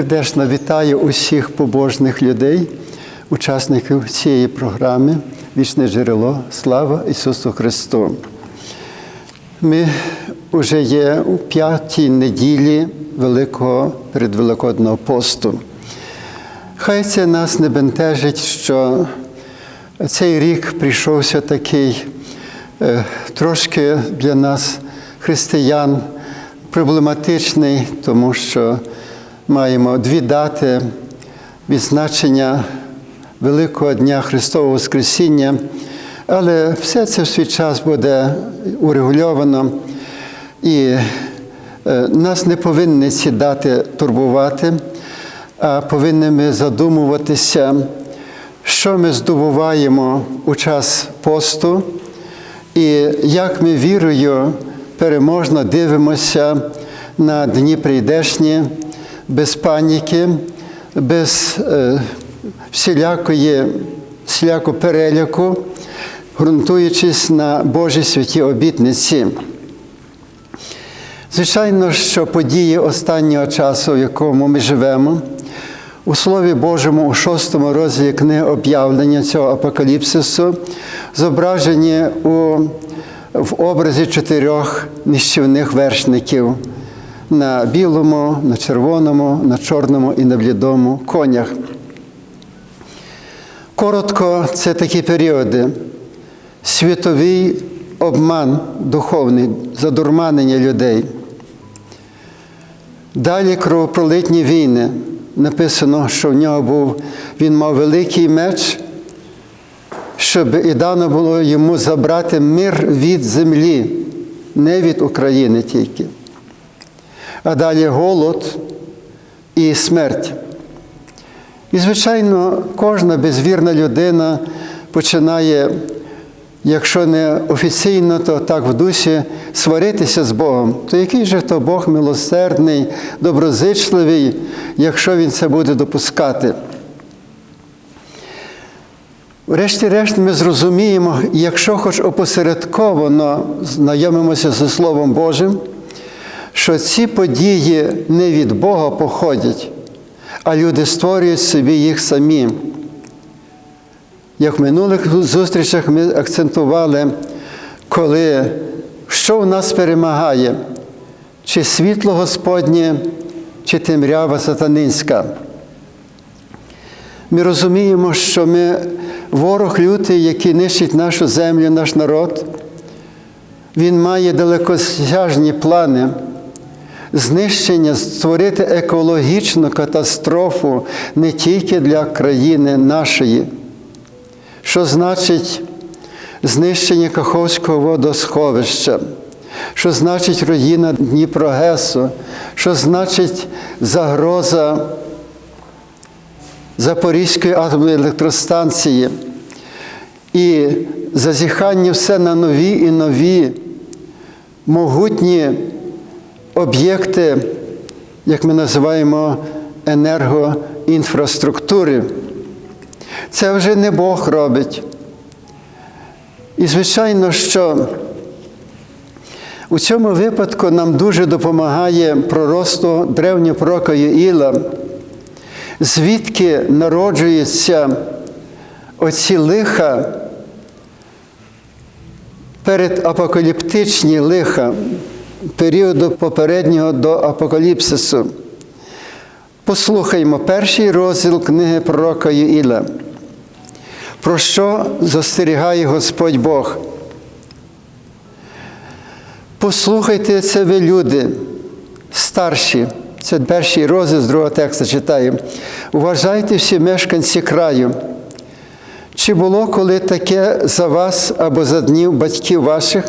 Сердечно вітаю усіх побожних людей, учасників цієї програми Вічне джерело. Слава Ісусу Христу. Ми вже є у п'ятій неділі Великого передвеликодного посту. Хай це нас не бентежить, що цей рік прийшовся такий е, трошки для нас, християн, проблематичний, тому що маємо дві дати відзначення Великого Дня Христового Воскресіння, але все це в свій час буде урегульовано, і е, нас не повинні ці дати турбувати, а повинні ми задумуватися, що ми здобуваємо у час посту, і як ми вірою переможно дивимося на дні прийдешні, без паніки, без е, всілякої, всіляку переляку, ґрунтуючись на Божій святі обітниці. Звичайно, що події останнього часу, в якому ми живемо, у Слові Божому, у шостому розділі книги об'явлення цього апокаліпсису, зображені у, в образі чотирьох нищівних вершників на білому, на червоному, на чорному і на блідому конях. Коротко, це такі періоди. Світовий обман духовний, задурманення людей. Далі кровопролитні війни. Написано, що в нього був, він мав великий меч, щоб і дано було йому забрати мир від землі, не від України тільки. А далі голод і смерть. І, звичайно, кожна безвірна людина починає, якщо не офіційно, то так в дусі сваритися з Богом. То який же то Бог милосердний, доброзичливий, якщо Він це буде допускати? Врешті-решт ми зрозуміємо, якщо хоч опосередковано знайомимося зі Словом Божим, що ці події не від Бога походять, а люди створюють собі їх самі. Як в минулих зустрічах ми акцентували, коли що в нас перемагає, чи світло Господнє, чи темрява сатанинська. Ми розуміємо, що ми ворог лютий, який нищить нашу землю, наш народ, він має далекосяжні плани знищення, створити екологічну катастрофу не тільки для країни нашої, що значить знищення Каховського водосховища, що значить руїна Дніпрогесу, що значить загроза Запорізької атомної електростанції? І зазіхання все на нові і нові могутні об'єкти, як ми називаємо, енергоінфраструктури. Це вже не Бог робить. І, звичайно, що у цьому випадку нам дуже допомагає пророцтво древнього пророка Іла, звідки народжуються оці лиха, передапокаліптичні лиха періоду попереднього до апокаліпсису. Послухаймо перший розділ книги пророка Юїла. Про що застерігає Господь Бог? Послухайте це ви, люди, старші. Це перший розділ з другого тексту читаю. Уважайте всі мешканці краю. Чи було коли таке за вас або за днів батьків ваших?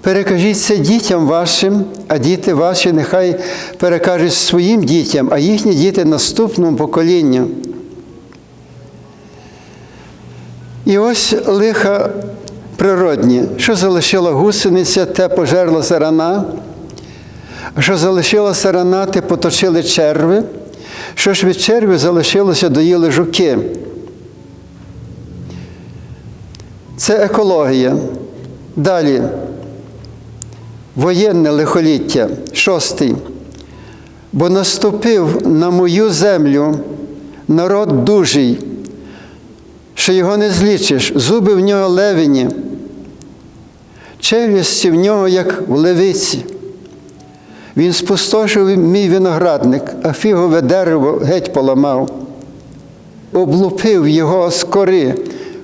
Перекажіть це дітям вашим, а діти ваші нехай перекажуть своїм дітям, а їхні діти наступному поколінню. І ось лиха природні, що залишила гусениця, те пожерла сарана, що залишила сарана, те поточили черви, що ж від черви залишилося, доїли жуки. Це екологія. Далі. Воєнне лихоліття, шостий. бо наступив на мою землю народ дужий, що його не злічиш, зуби в нього левині, челюсті в нього, як в левиці. Він спустошив мій виноградник, а фігове дерево геть поламав, облупив його з кори,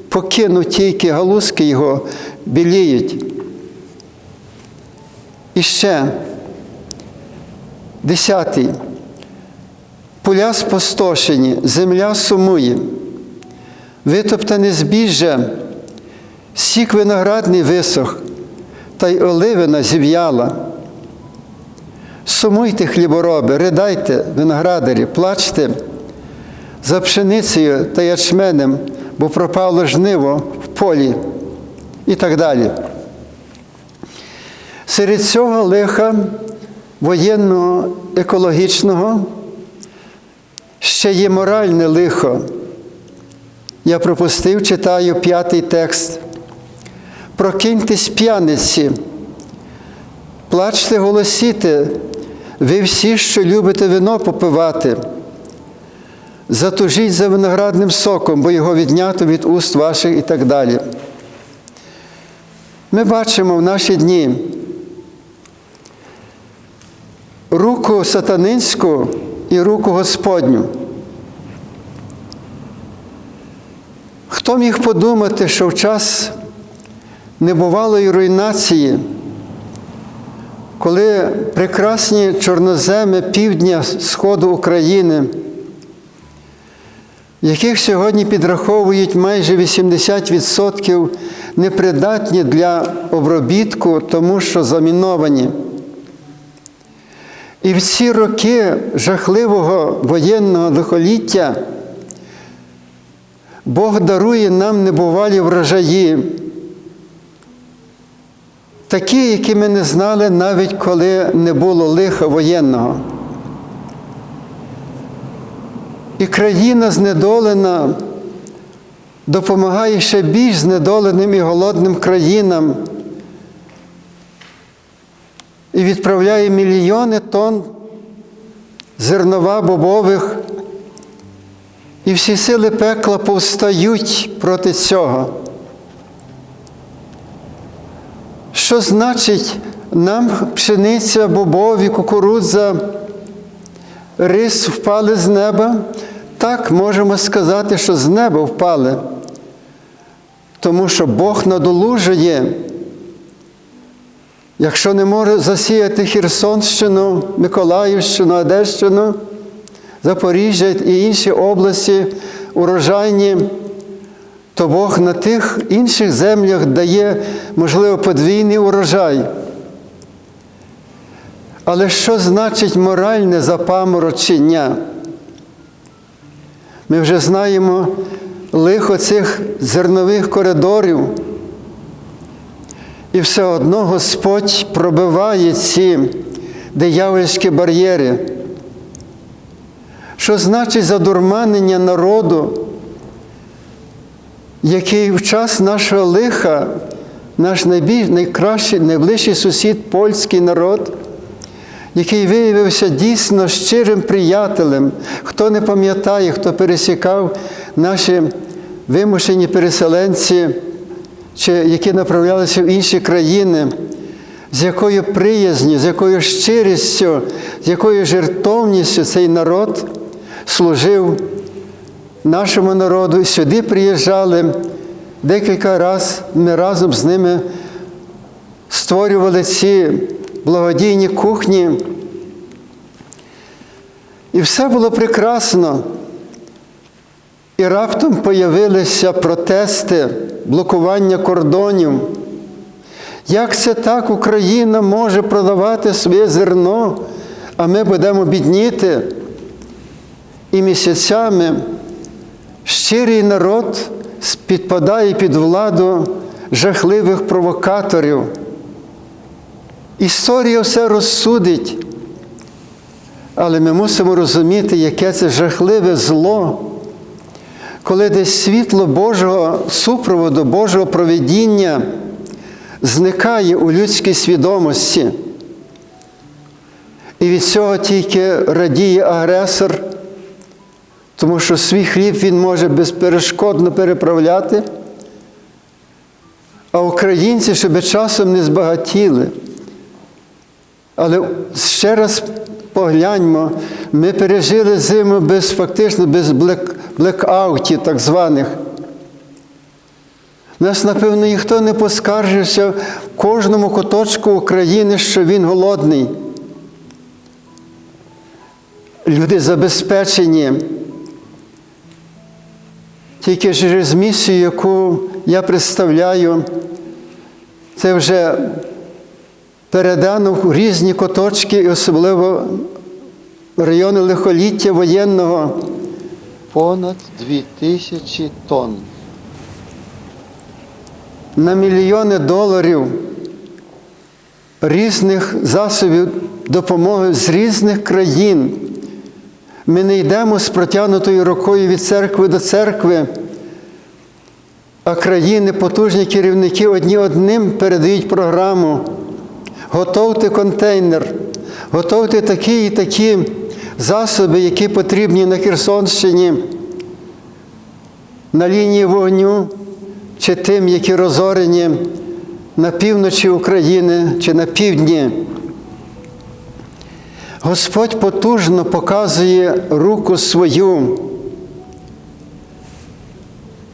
покинув тільки галузки його біліють. І ще десятий. Поля спустошені, земля сумує, витоптане збіжжя, сік виноградний висох, та й оливина зів'яла. Сумуйте, хлібороби, ридайте, виноградарі, плачте за пшеницею та ячменем, бо пропало жниво в полі і так далі. Серед цього лиха воєнного екологічного ще є моральне лихо. Я пропустив, читаю п'ятий текст. Прокиньтесь п'яниці, плачте, голосіте, ви всі, що любите вино попивати. Затужіть за виноградним соком, бо його віднято від уст ваших і так далі. Ми бачимо в наші дні руку сатанинську і руку Господню. Хто міг подумати, що в час небувалої руйнації, коли прекрасні чорноземи півдня Сходу України, яких сьогодні підраховують майже 80% непридатні для обробітку, тому що заміновані. І в ці роки жахливого воєнного лихоліття Бог дарує нам небувалі врожаї, такі, які ми не знали навіть коли не було лиха воєнного. І країна знедолена допомагає ще більш знедоленим і голодним країнам і відправляє мільйони тонн зернова бобових, і всі сили пекла повстають проти цього. Що значить нам пшениця, бобові, кукурудза, рис впали з неба? Так можемо сказати, що з неба впали, тому що Бог надолужує. Якщо не може засіяти Херсонщину, Миколаївщину, Одещину, Запоріжжя і інші області урожайні, то Бог на тих інших землях дає, можливо, подвійний урожай. Але що значить моральне запаморочення? Ми вже знаємо лихо цих зернових коридорів. І все одно Господь пробиває ці диявольські бар'єри. Що значить задурманення народу, який в час нашого лиха, наш найбільш, найкращий, найближчий сусід польський народ, який виявився дійсно щирим приятелем, хто не пам'ятає, хто пересікав наші вимушені переселенці чи які направлялися в інші країни, з якою приязню, з якою щирістю, з якою жертовністю цей народ служив нашому народу і сюди приїжджали декілька разів, ми разом з ними створювали ці благодійні кухні. І все було прекрасно. І раптом появилися протести, блокування кордонів. Як це так Україна може продавати своє зерно, а ми будемо бідніти? І місяцями щирий народ підпадає під владу жахливих провокаторів. Історія все розсудить, але ми мусимо розуміти, яке це жахливе зло коли десь світло Божого супроводу, Божого проведіння зникає у людській свідомості. І від цього тільки радіє агресор, тому що свій хліб він може безперешкодно переправляти, а українці, щоб часом не збагатіли. Але ще раз погляньмо, ми пережили зиму без фактично без блек, блекаутів так званих. Нас, напевно, ніхто не поскаржився в кожному куточку України, що він голодний. Люди забезпечені. Тільки через місію, яку я представляю, це вже передано в різні куточки, і особливо райони лихоліття воєнного. Понад дві тисячі тонн. На мільйони доларів різних засобів допомоги з різних країн. Ми не йдемо з протягнутою рукою від церкви до церкви, а країни, потужні керівники одні одним передають програму. Готовте контейнер, готовте такі і такі засоби, які потрібні на Херсонщині, на лінії вогню, чи тим, які розорені на півночі України чи на півдні. Господь потужно показує руку свою,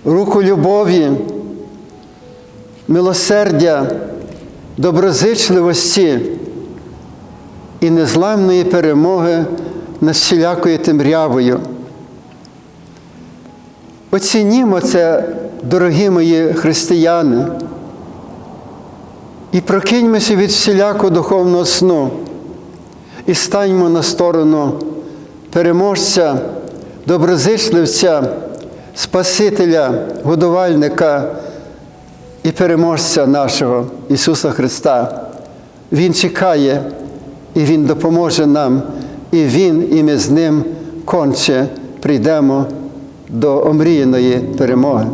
руку любові, милосердя, доброзичливості і незламної перемоги над всілякою темрявою. Оцінімо це, дорогі мої християни, і прокиньмося від всілякого духовного сну і станьмо на сторону переможця, доброзичливця, Спасителя, годувальника і переможця нашого Ісуса Христа. Він чекає і Він допоможе нам, і Він, і ми з Ним конче прийдемо до омріяної перемоги.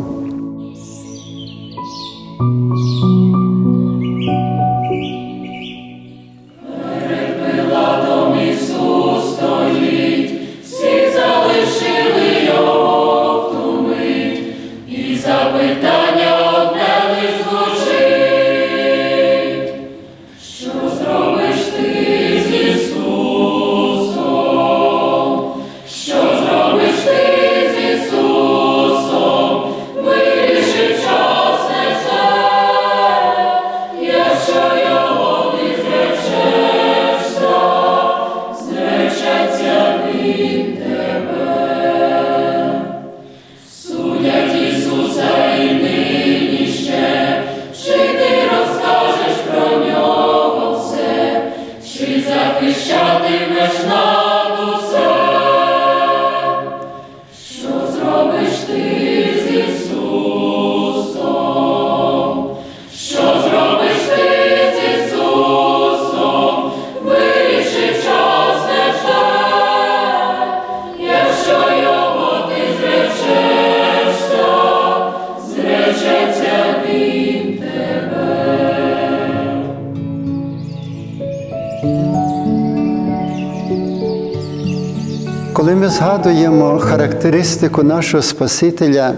Згадуємо характеристику нашого Спасителя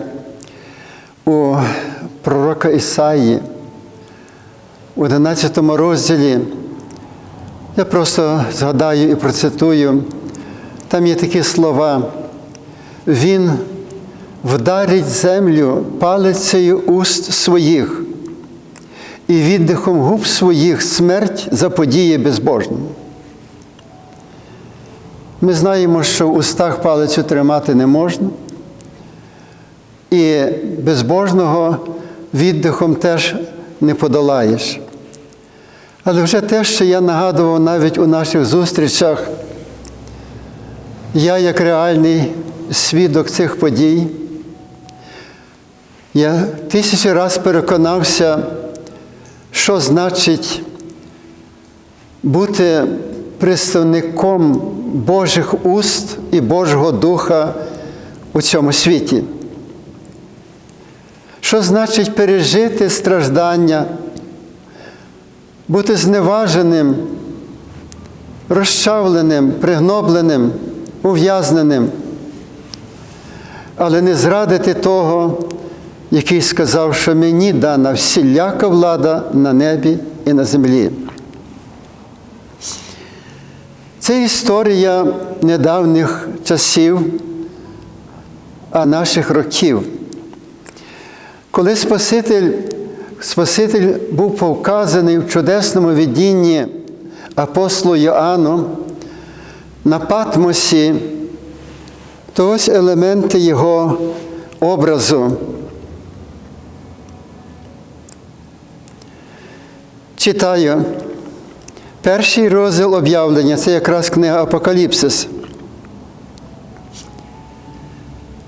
у пророка Ісаї, у 11 розділі, я просто згадаю і процитую, там є такі слова. Він вдарить землю палицею уст своїх, і віддихом губ своїх смерть заподіє безбожному. Ми знаємо, що в устах палицю тримати не можна, і безбожного віддихом теж не подолаєш. Але вже те, що я нагадував навіть у наших зустрічах, я як реальний свідок цих подій, я тисячі раз переконався, що значить бути представником Божих уст і Божого Духа у цьому світі. Що значить пережити страждання, бути зневаженим, розчавленим, пригнобленим, ув'язненим, але не зрадити того, який сказав, що мені дана всіляка влада на небі і на землі. Це історія недавніх часів, а наших років. Коли Спаситель, Спаситель був повказаний в чудесному видінні апостолу Йоанну на Патмосі, то ось елементи його образу. Читаю. Перший розділ об'явлення це якраз книга Апокаліпсис.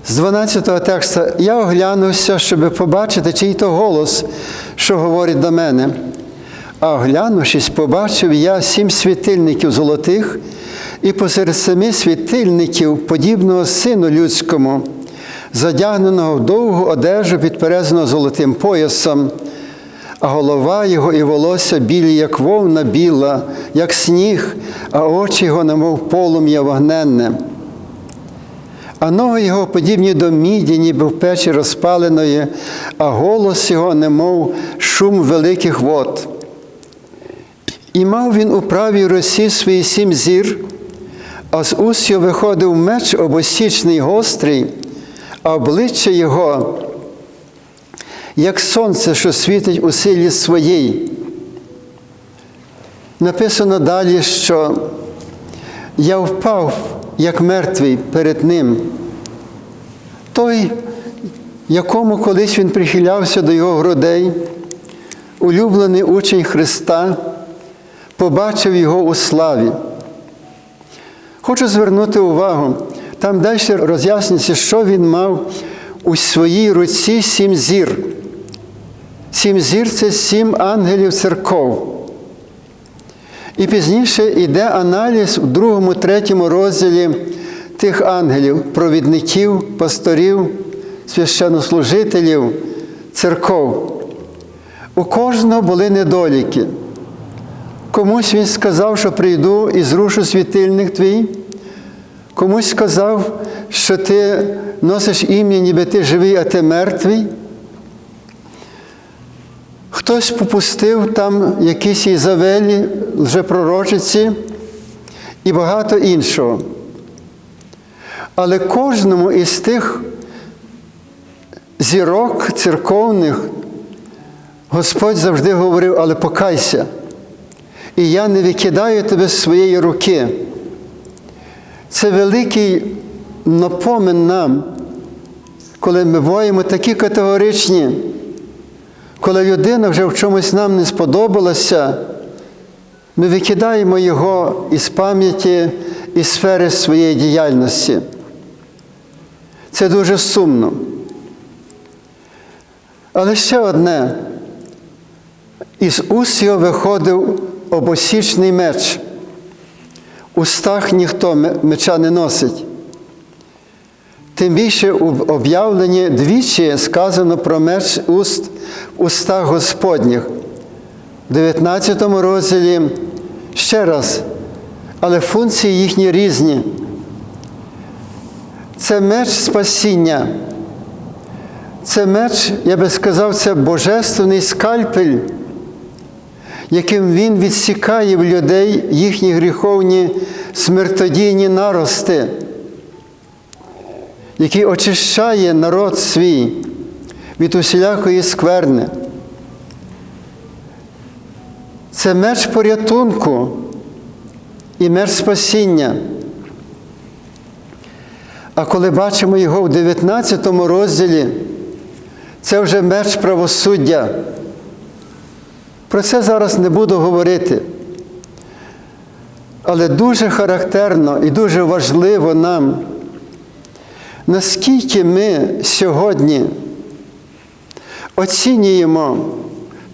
З 12-го тексту я оглянувся, щоб побачити, чий то голос, що говорить до мене. А оглянувшись, побачив я сім світильників золотих, і посеред семи світильників, подібного сину людському, задягненого в довгу одежу, підперезаного золотим поясом, а голова його і волосся білі, як вовна біла, як сніг, а очі його, немов полум'я вогненне. А ноги його подібні до міді, ніби в печі розпаленої, а голос його, немов шум великих вод. І мав він у правій росі свої сім зір, а з уст його виходив меч обосічний гострий, а обличчя його, як сонце, що світить у силі своїй. Написано далі, що я впав, як мертвий перед ним. Той, якому колись він прихилявся до його грудей, улюблений учень Христа, побачив його у славі. Хочу звернути увагу, там далі роз'яснюється, що він мав у своїй руці сім зір. Сім зір це сім ангелів церков. І пізніше йде аналіз у другому, третьому розділі тих ангелів, провідників, пасторів, священнослужителів, церков. У кожного були недоліки. Комусь він сказав, що прийду і зрушу світильник твій. Комусь сказав, що ти носиш ім'я, ніби ти живий, а ти мертвий. Хтось попустив там якісь Ізавелі, лжепророчиці і багато іншого. Але кожному із тих зірок церковних Господь завжди говорив, але покайся. І я не викидаю тебе з своєї руки. Це великий напомин нам, коли ми буваємо такі категоричні, коли людина вже в чомусь нам не сподобалася, ми викидаємо його із пам'яті із сфери своєї діяльності. Це дуже сумно. Але ще одне. Із уст його виходив обосічний меч. У устах ніхто меча не носить. Тим більше у об'явленні двічі сказано про меч уст в устах Господніх. В 19 розділі ще раз, але функції їхні різні. Це меч спасіння. Це меч, я би сказав, це божественний скальпель, яким він відсікає в людей їхні гріховні смертодійні нарости, який очищає народ свій від усілякої скверни. Це меч порятунку і меч спасіння. А коли бачимо його в 19 розділі, це вже меч правосуддя. Про це зараз не буду говорити. Але дуже характерно і дуже важливо нам, наскільки ми сьогодні оцінюємо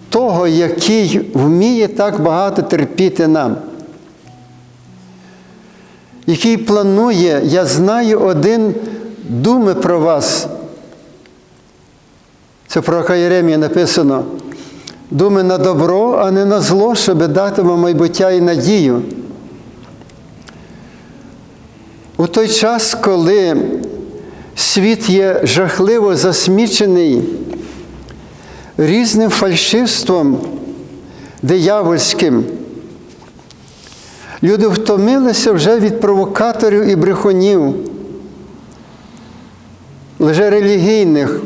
того, який вміє так багато терпіти нам, який планує, я знаю один думи про вас. Це про Єремія написано. Думи на добро, а не на зло, щоб дати вам майбуття і надію. У той час, коли світ є жахливо засмічений різним фальшивством диявольським, люди втомилися вже від провокаторів і брехунів, лжерелігійних,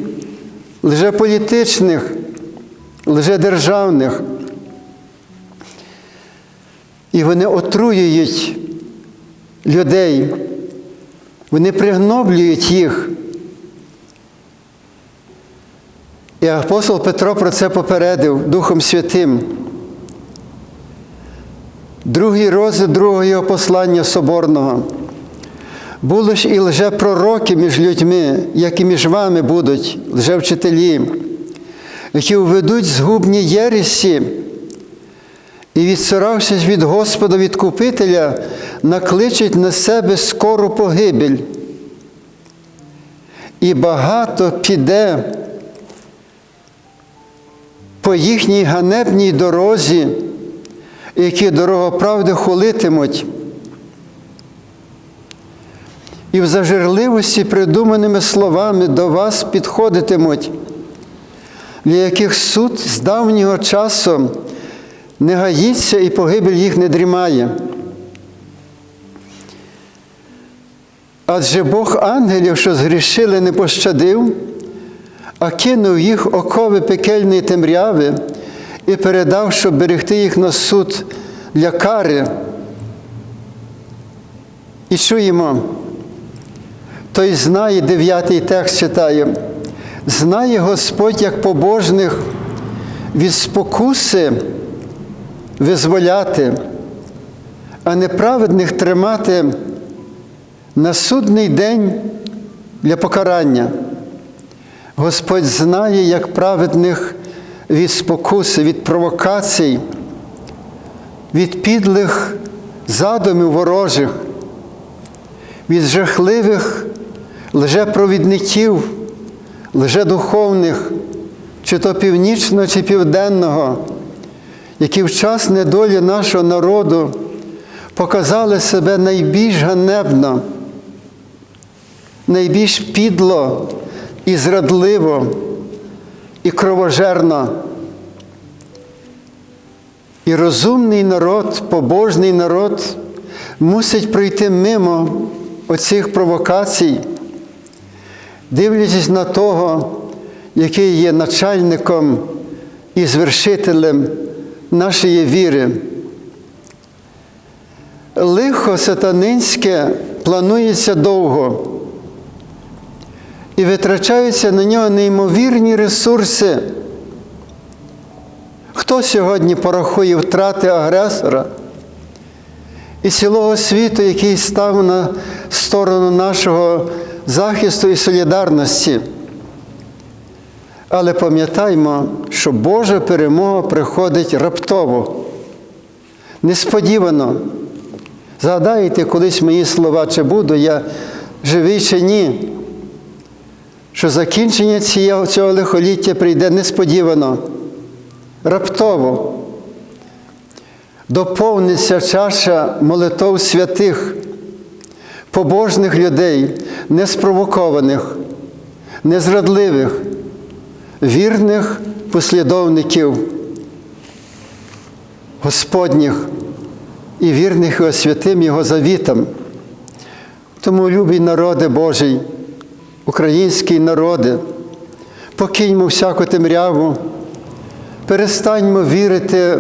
лжеполітичних, лжедержавних. І вони отруюють людей, вони пригноблюють їх. І апостол Петро про це попередив Духом Святим. Другий розділ другого його послання Соборного. Були ж і лжепророки між людьми, як і між вами будуть лжевчителі, які введуть згубні єресі і, відсоравшись від Господа Відкупителя, накличуть на себе скору погибель. І багато піде по їхній ганебній дорозі, які дорогоправди хулитимуть. І в зажерливості придуманими словами до вас підходитимуть, для яких суд з давнього часу не гаїться і погибель їх не дрімає. Адже Бог ангелів, що згрішили, не пощадив, а кинув їх окови пекельної темряви і передав, щоб берегти їх на суд для кари. І чуємо, той знає, дев'ятий текст читає, знає Господь як побожних від спокуси визволяти, а неправедних тримати на судний день для покарання. Господь знає, як праведних від спокуси, від провокацій, від підлих задумів ворожих, від жахливих лжепровідників, лжедуховних, чи то північного, чи південного, які в час недолі нашого народу показали себе найбільш ганебно, найбільш підло і зрадливо, і кровожерно. І розумний народ, побожний народ мусить пройти мимо оцих провокацій, дивлячись на того, який є начальником і звершителем нашої віри. Лихо сатанинське планується довго і витрачаються на нього неймовірні ресурси. Хто сьогодні порахує втрати агресора і цілого світу, який став на сторону нашого захисту і солідарності? Але пам'ятаймо, що Божа перемога приходить раптово, несподівано. Згадайте колись мої слова, чи буду я живий чи ні, що закінчення цього лихоліття прийде несподівано, раптово. Доповниться чаша молитов святих, побожних людей, неспровокованих, незрадливих, вірних послідовників Господніх і вірних його святим Його завітам. Тому, любі народи Божий, українські народи, покиньмо всяку темряву, перестаньмо вірити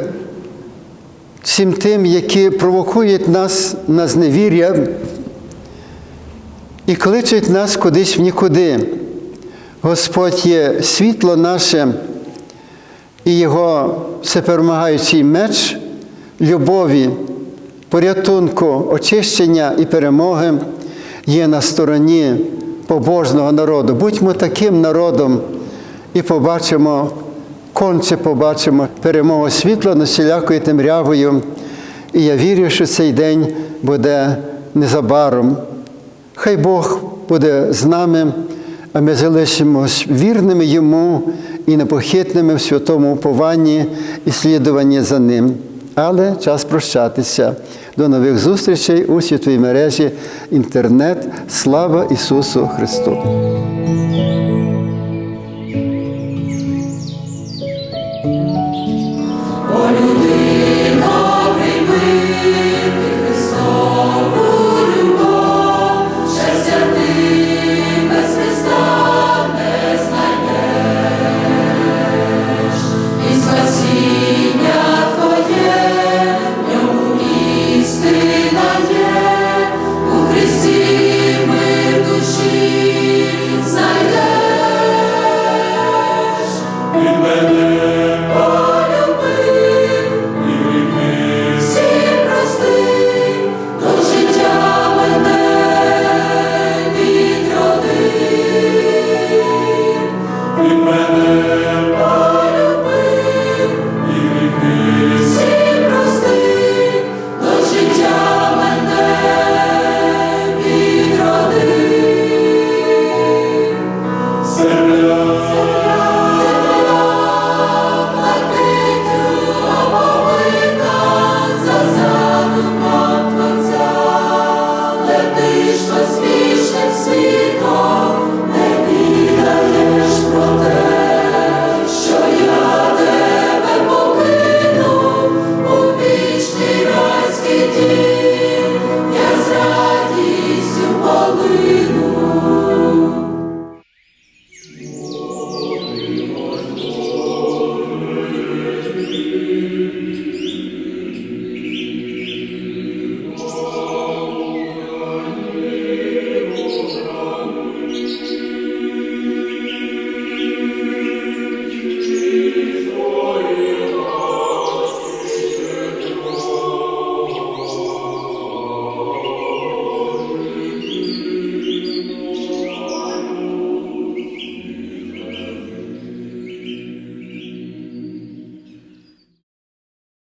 всім тим, які провокують нас на зневір'я і кличуть нас кудись в нікуди. Господь є світло наше і Його всеперемагаючий меч любові, порятунку, очищення і перемоги є на стороні побожного народу. Будьмо таким народом і побачимо, конче побачимо перемогу світла над всілякою темрявою. І я вірю, що цей день буде незабаром. Хай Бог буде з нами, а ми залишимось вірними йому і непохитними в святому упованні і слідуванні за ним. Але час прощатися. До нових зустрічей у світовій мережі інтернет. Слава Ісусу Христу!